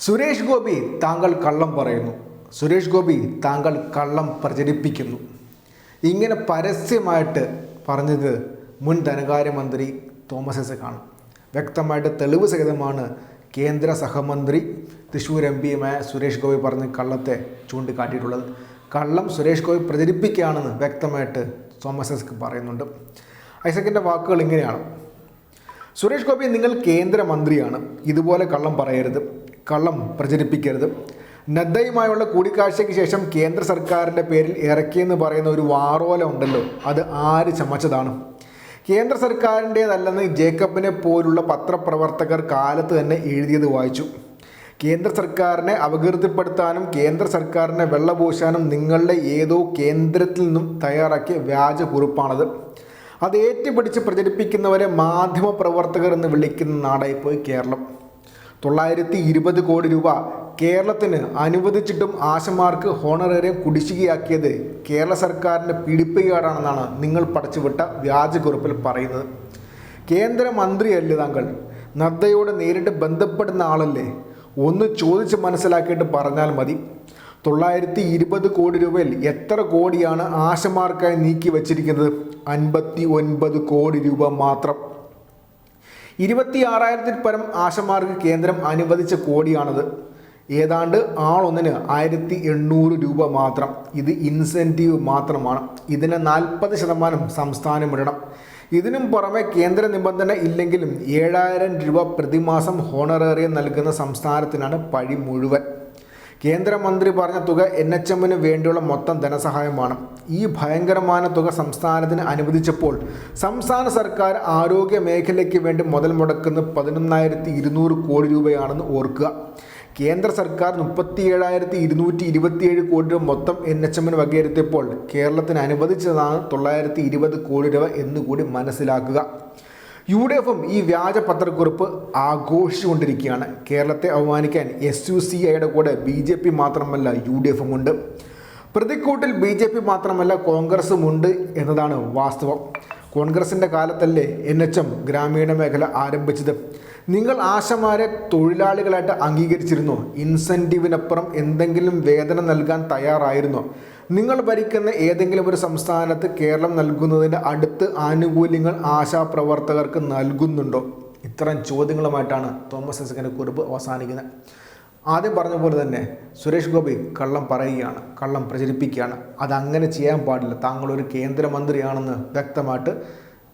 സുരേഷ് ഗോപി താങ്കൾ കള്ളം പറയുന്നു. സുരേഷ് ഗോപി താങ്കൾ കള്ളം പ്രചരിപ്പിക്കുന്നു. ഇങ്ങനെ പരസ്യമായിട്ട് പറഞ്ഞത് മുൻ ധനകാര്യമന്ത്രി തോമസ് ഐസക്കാണ് വ്യക്തമായിട്ട് തെളിവ് സഹിതമാണ് കേന്ദ്ര സഹമന്ത്രി തൃശ്ശൂർ എം പിയുമായ സുരേഷ് ഗോപി പറഞ്ഞ് കള്ളത്തെ ചൂണ്ടിക്കാട്ടിയിട്ടുള്ളത്. കള്ളം സുരേഷ് ഗോപി പ്രചരിപ്പിക്കുകയാണെന്ന് വ്യക്തമായിട്ട് തോമസ് ഐസക് പറയുന്നുണ്ട്. ഐസക്കിന്റെ വാക്കുകൾ ഇങ്ങനെയാണ്. സുരേഷ് ഗോപി നിങ്ങൾ കേന്ദ്രമന്ത്രിയാണ്. ഇതുപോലെ കള്ളം പറയരുത്. കള്ളം പ്രചരിപ്പിക്കരുത്. നദ്ദയുമായുള്ള കൂടിക്കാഴ്ചയ്ക്ക് ശേഷം കേന്ദ്ര സർക്കാരിന്റെ പേരിൽ ഇറക്കിയെന്ന് പറയുന്ന ഒരു വാറോല ഉണ്ടല്ലോ അത് ആര് ചമച്ചതാണ്? കേന്ദ്ര സർക്കാരിന്റേതല്ലെന്ന് ജേക്കബിനെ പോലുള്ള പത്രപ്രവർത്തകർ കാലത്ത് തന്നെ എഴുതിയത് വായിച്ചു. കേന്ദ്ര സർക്കാരിനെ അപകീർത്തിപ്പെടുത്താനും കേന്ദ്ര സർക്കാരിനെ വെള്ളപൂശാനും നിങ്ങളുടെ ഏതോ കേന്ദ്രത്തിൽ നിന്നും തയ്യാറാക്കിയ വ്യാജ കുറിപ്പാണത്. അത് ഏറ്റുപിടിച്ച് പ്രചരിപ്പിക്കുന്നവരെ മാധ്യമപ്രവർത്തകർ എന്ന് വിളിക്കുന്ന നാടായിപ്പോയി കേരളം. തൊള്ളായിരത്തി ഇരുപത് കോടി രൂപ കേരളത്തിന് അനുവദിച്ചിട്ടും ആശമാർക്ക് ഹോണറേറിയം കുടിശ്ശികയാക്കിയത് കേരള സർക്കാരിന്റെ പിടിപ്പുകേടാണെന്നാണ് നിങ്ങൾ പടച്ചുവിട്ട വ്യാജക്കുറിപ്പിൽ പറയുന്നത്. കേന്ദ്രമന്ത്രിയല്ലേ താങ്കൾ? നദ്ദയോട് നേരിട്ട് ബന്ധപ്പെടുന്ന ആളല്ലേ? ഒന്ന് ചോദിച്ച് മനസ്സിലാക്കിയിട്ട് പറഞ്ഞാൽ മതി. തൊള്ളായിരത്തി ഇരുപത് കോടി രൂപയിൽ എത്ര കോടിയാണ് ആശമാർക്കായി നീക്കി വച്ചിരിക്കുന്നത് അൻപത്തി ഒൻപത് കോടി രൂപ മാത്രം. ഇരുപത്തി ആറായിരത്തിൽ പരം ആശമാർക്ക് കേന്ദ്രം അനുവദിച്ച കോടിയാണത്. ഏതാണ്ട് ആളൊന്നിന് ആയിരത്തി എണ്ണൂറ് രൂപ മാത്രം. ഇത് ഇൻസെന്റീവ് മാത്രമാണ്. ഇതിന് നാൽപ്പത് ശതമാനം സംസ്ഥാനം ഇടണം. ഇതിനും പുറമെ കേന്ദ്ര നിബന്ധന ഇല്ലെങ്കിലും ഏഴായിരം രൂപ പ്രതിമാസം ഹോണറേറിയം നൽകുന്ന സംസ്ഥാനത്തിനാണ് പഴി മുഴുവൻ. കേന്ദ്രമന്ത്രി പറഞ്ഞ തുക എൻ എച്ച് എമ്മിന് വേണ്ടിയുള്ള മൊത്തം ധനസഹായമാണ്. ഈ ഭയങ്കരമായ തുക സംസ്ഥാനത്തിന് അനുവദിച്ചപ്പോൾ സംസ്ഥാന സർക്കാർ ആരോഗ്യ മേഖലയ്ക്ക് വേണ്ടി മുതൽ മുടക്കുന്ന പതിനൊന്നായിരത്തി ഇരുന്നൂറ് കോടി രൂപയാണെന്ന് ഓർക്കുക. കേന്ദ്ര സർക്കാർ മുപ്പത്തി ഏഴായിരത്തി ഇരുന്നൂറ്റി ഇരുപത്തിയേഴ് കോടി രൂപ മൊത്തം എൻ എച്ച് എമ്മിന് വകയിരുത്തിയപ്പോൾ കേരളത്തിന് അനുവദിച്ചതാണ് തൊള്ളായിരത്തി ഇരുപത് കോടി രൂപ എന്നുകൂടി മനസ്സിലാക്കുക. യു ഡി എഫും ഈ വ്യാജ പത്രക്കുറിപ്പ് ആഘോഷിച്ചുകൊണ്ടിരിക്കുകയാണ്. കേരളത്തെ അവമാനിക്കാൻ എസ് യു സി ഐയുടെ കൂടെ ബി ജെ പി മാത്രമല്ല യു ഡി എഫും ഉണ്ട്. പ്രതിക്കൂട്ടിൽ ബി ജെ പി മാത്രമല്ല കോൺഗ്രസും ഉണ്ട് എന്നതാണ് വാസ്തവം. കോൺഗ്രസിന്റെ കാലത്തല്ലേ എൻ എച്ച് എം ഗ്രാമീണ മേഖല ആരംഭിച്ചത്. നിങ്ങൾ ആശമാരെ തൊഴിലാളികളായിട്ട് അംഗീകരിച്ചിരുന്നോ? ഇൻസെന്റീവിനപ്പുറം എന്തെങ്കിലും വേതനം നൽകാൻ തയ്യാറായിരുന്നോ? നിങ്ങൾ ഭരിക്കുന്ന ഏതെങ്കിലും ഒരു സംസ്ഥാനത്ത് കേരളം നൽകുന്നതിന്റെ അടുത്ത് ആനുകൂല്യങ്ങൾ ആശാപ്രവർത്തകർക്ക് നൽകുന്നുണ്ടോ? ഇത്തരം ചോദ്യങ്ങളുമായിട്ടാണ് തോമസ് ഐസക്കിന്റെ കുറിപ്പ് അവസാനിക്കുന്നത്. ആദ്യം പറഞ്ഞ പോലെ തന്നെ സുരേഷ് ഗോപി കള്ളം പറയുകയാണ് കള്ളം പ്രചരിപ്പിക്കുകയാണ്. അതങ്ങനെ ചെയ്യാൻ പാടില്ല. താങ്കൾ ഒരു കേന്ദ്രമന്ത്രിയാണെന്ന് വ്യക്തമായിട്ട്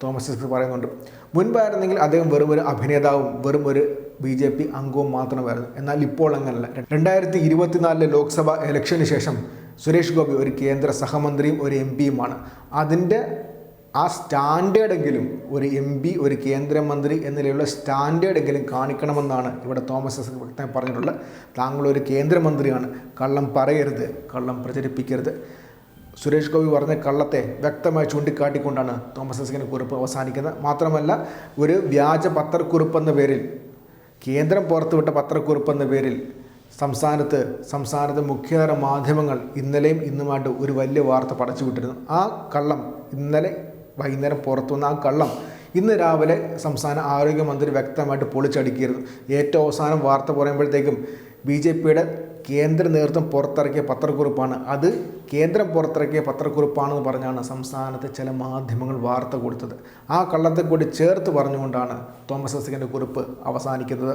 തോമസ് ഐസക് പറയുന്നുണ്ട്. മുൻപായിരുന്നെങ്കിൽ അദ്ദേഹം വെറും ഒരു അഭിനേതാവും വെറും ഒരു ബി ജെ പി അംഗവും മാത്രമായിരുന്നു. എന്നാൽ ഇപ്പോൾ അങ്ങനല്ല. രണ്ടായിരത്തി ഇരുപത്തിനാലിലെ ലോക്സഭാ ഇലക്ഷന് ശേഷം സുരേഷ് ഗോപി ഒരു കേന്ദ്ര സഹമന്ത്രിയും ഒരു എം പിയുമാണ്. അതിന്റെ ആ സ്റ്റാൻഡേർഡെങ്കിലും ഒരു എം പി ഒരു കേന്ദ്രമന്ത്രി എന്ന നിലയിലുള്ള സ്റ്റാൻഡേർഡെങ്കിലും കാണിക്കണമെന്നാണ് ഇവിടെ തോമസ് എസ് വ്യക്തമായി പറഞ്ഞിട്ടുള്ളത്. താങ്കൾ ഒരു കേന്ദ്രമന്ത്രിയാണ്. കള്ളം പറയരുത് കള്ളം പ്രചരിപ്പിക്കരുത്. സുരേഷ് ഗോപി പറഞ്ഞ കള്ളത്തെ വ്യക്തമായി ചൂണ്ടിക്കാട്ടിക്കൊണ്ടാണ് തോമസ് എസ്കിന്റെ കുറിപ്പ് അവസാനിക്കുന്നത്. മാത്രമല്ല ഒരു വ്യാജ പത്രക്കുറിപ്പ് എന്ന പേരിൽ കേന്ദ്രം പുറത്തുവിട്ട പത്രക്കുറിപ്പ് എന്ന പേരിൽ സംസ്ഥാനത്ത് സംസ്ഥാനത്തെ മുഖ്യധാര മാധ്യമങ്ങൾ ഇന്നലെയും ഇന്നുമായിട്ട് ഒരു വലിയ വാർത്ത പടച്ചുവിട്ടിരുന്നു ആ കള്ളം ഇന്നലെ വൈകുന്നേരം പുറത്തു വന്ന ആ കള്ളം ഇന്ന് രാവിലെ സംസ്ഥാന ആരോഗ്യമന്ത്രി വ്യക്തമായിട്ട് പൊളിച്ചടുക്കിയിരുന്നു. ഏറ്റവും അവസാനം വാർത്ത പറയുമ്പോഴത്തേക്കും ബി ജെ പിയുടെ കേന്ദ്ര നേതൃത്വം പുറത്തിറക്കിയ പത്രക്കുറിപ്പാണ്. അത് കേന്ദ്രം പുറത്തിറക്കിയ പത്രക്കുറിപ്പാണെന്ന് പറഞ്ഞാണ് സംസ്ഥാനത്തെ ചില മാധ്യമങ്ങൾ വാർത്ത കൊടുത്തത്. ആ കള്ളത്തെ കൂടി ചേർത്ത് പറഞ്ഞുകൊണ്ടാണ് തോമസ് ഐസക്കിന്റെ കുറിപ്പ് അവസാനിക്കുന്നത്.